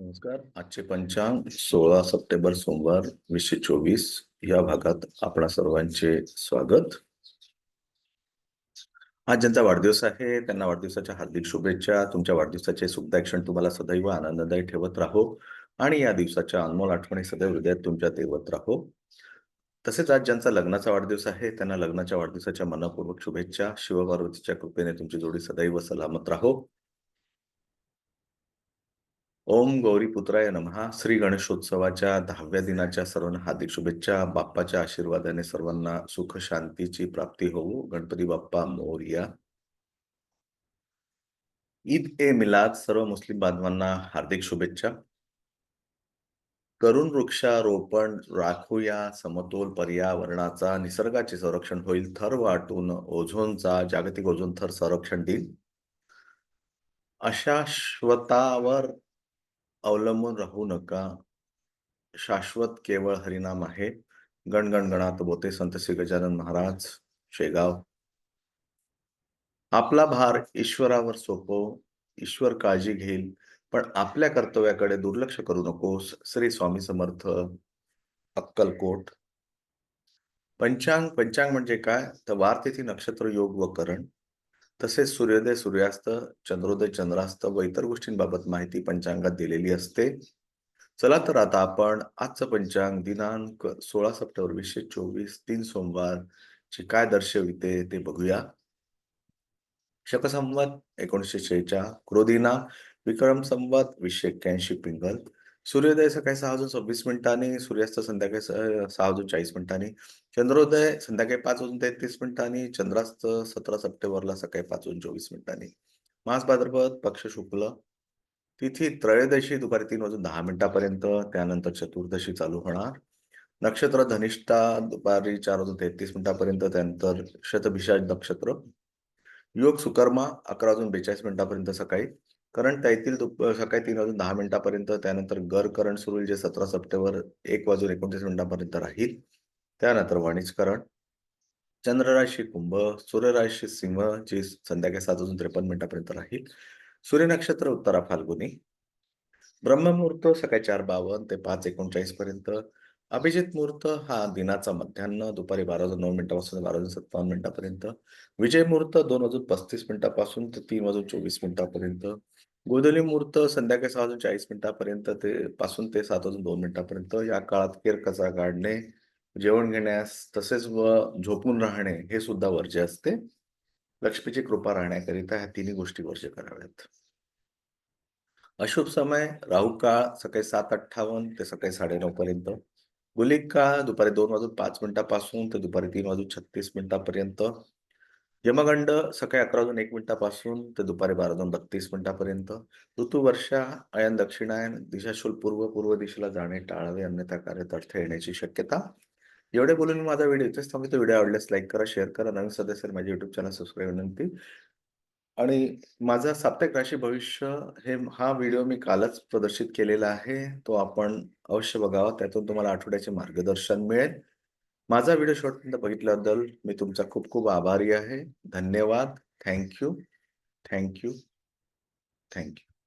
नमस्कार. आजचे पंचांग सोळा सप्टेंबर सोमवार वीसशे चोवीस. या भागात आपणा सर्वांचे स्वागत. आज ज्यांचा वाढदिवस आहे त्यांना वाढदिवसाच्या हार्दिक शुभेच्छा. तुमच्या वाढदिवसाचे सुखदायक क्षण तुम्हाला सदैव आनंददायी ठेवत राहो. आणि या दिवसाच्या अनमोल आठवणी सदैव हृदयात तुमच्या देवत राहो. तसेच आज ज्यांचा लग्नाचा वाढदिवस आहे त्यांना लग्नाच्या वाढदिवसाच्या मनपूर्वक शुभेच्छा. शिवपार्वतीच्या कृपेने तुमची जोडी सदैव सलामत राहो. ओम गौरी पुत्राय नमहा. श्री गणेशोत्सवाच्या दहाव्या दिनाच्या सर्वांना हार्दिक शुभेच्छा. बाप्पाच्या आशीर्वादाने सर्वांना सुख शांतीची प्राप्ती होवो गणपती बाप्पा मोर्या. ईद ए मिलाद. सर्व मुस्लिम बांधवांना हार्दिक शुभेच्छा. करुण वृक्षारोपण राखूया. समतोल पर्यावरणाचा निसर्गाचे संरक्षण होईल. थर वाटून ओझोनचा जागतिक ओझोन थर संरक्षण देईल. अशाश्वतावर अवलंबून राहू नका. शाश्वत केवळ हरिनाम आहे. गण बोते संत श्री गजानन महाराज. शेगाव. आपला भार ईश्वरावर सोपो ईश्वर काळजी घेईल पण आपल्या कर्तव्याकडे दुर्लक्ष करू नकोस श्री स्वामी समर्थ. अक्कलकोट. पंचांग पंचांग म्हणजे काय? तर वार तिथी नक्षत्र योग व करण. तसेच सूर्योदय सूर्यास्त चंद्रोदय चंद्रास्त व इतर गोष्टींबाबत माहिती पंचांगात दिलेली असते. चला तर आता आपण आजचं पंचांग दिनांक सोळा सप्टेंबर वीसशे चोवीस तीन सोमवार चे काय दर्शविते ते बघूया. शकसंवत एकोणीसशे शेच्या क्रोधीना विक्रम संवत वीसशे एक्क्याऐंशी पिंगल सूर्योदय सकाळी सहा वाजून सव्वीस मिनिटांनी सूर्यास्त संध्याकाळी स- सहा वाजून चाळीस मिनिटांनी. चंद्रोदय संध्याकाळी पाच वाजून तेहतीस मिनिटांनी चंद्रास्त सतरा सप्टेंबरला सकाळी पाच वाजून चोवीस मिनिटांनी. मास भाद्रपद पक्ष शुक्ल तिथी त्रयोदशी दुपारी तीन वाजून दहा मिनिटापर्यंत त्यानंतर चतुर्दशी चालू होणार. नक्षत्र धनिष्ठा दुपारी चार वाजून तेहतीस मिनिटापर्यंत त्यानंतर शतभिषाज नक्षत्र. योग सुकर्मा अकरा वाजून बेचाळीस मिनिटापर्यंत सकाळी. करंट येतील दुप सकाळी तीन वाजून दहा मिनिटापर्यंत त्यानंतर गर करंट सुरू होईल जे सतरा सप्टेंबर एक वाजून एकोणतीस मिनिटापर्यंत राहील. त्यानंतर वाणिज्य करंट. चंद्रराशी कुंभ सूर्यराशी सिंह जे संध्याकाळी सात वाजून त्रेपन्न मिनिटापर्यंत राहील. सूर्य नक्षत्र उत्तरा फाल्गुनी. ब्रह्ममुहूर्त सकाळी चार बावन्न ते पाच एकोणचाळीस पर्यंत अभिजित मुहूर्त हा दिनाचा मध्यान्ह दुपारी बारा वाजून नऊ मिनिटापासून बारा वाजून सत्तावन्न मिनिटापर्यंत. विजय मुहूर्त दोन वाजून पस्तीस मिनिटापासून ते तीन वाजून चोवीस मिनिटापर्यंत. गोधली मुहूर्त संध्याकाळी सहा वाजून चाळीस मिनिटापर्यंत ते पासून ते सात वाजून दोन मिनिटापर्यंत. या काळात केरकचा काढणे जेवण घेण्यास तसेच व झोपून राहणे हे सुद्धा वर्ज्य असते. लक्ष्मीची कृपा राहण्याकरिता ह्या तिन्ही गोष्टी वर्ज्य कराव्यात. अशुभ समय राहू काळ सकाळी सात अठ्ठावन्न ते सकाळी साडेनऊ पर्यंत गुलिक काळ दुपारी दोन वाजून पाच मिनिटापासून ते दुपारी तीन वाजून छत्तीस मिनिटापर्यंत. यमगंड सकाळी अकरा वाजून एक मिनिटापासून ते दुपारी बारा वाजून बत्तीस मिनिटापर्यंत. ऋतू वर्षा अयन दक्षिणायन दिशाशूल पूर्व पूर्व दिशेला जाणे टाळावे अन्यथा कार्यात अडथळे येण्याची शक्यता. एवढे बोलून मी माझा व्हिडिओ इथेच थांबतो व्हिडिओ आवडल्यास लाईक करा शेअर करा. नवीन सदस्य माझ्या युट्यूब चॅनल सबस्क्राईब विनंती आणि माझा साप्ताहिक राशी भविष्य हे हा व्हिडिओ मी कालच प्रदर्शित केलेला आहे. तो आपण अवश्य बघावा. त्यातून तुम्हाला आठवड्याचे मार्गदर्शन मिळेल. माझा व्हिडिओ शेवटपर्यंत बघितल्याबद्दल मी तुमचा खूप खूप आभारी आहे. धन्यवाद. Thank you thank you thank you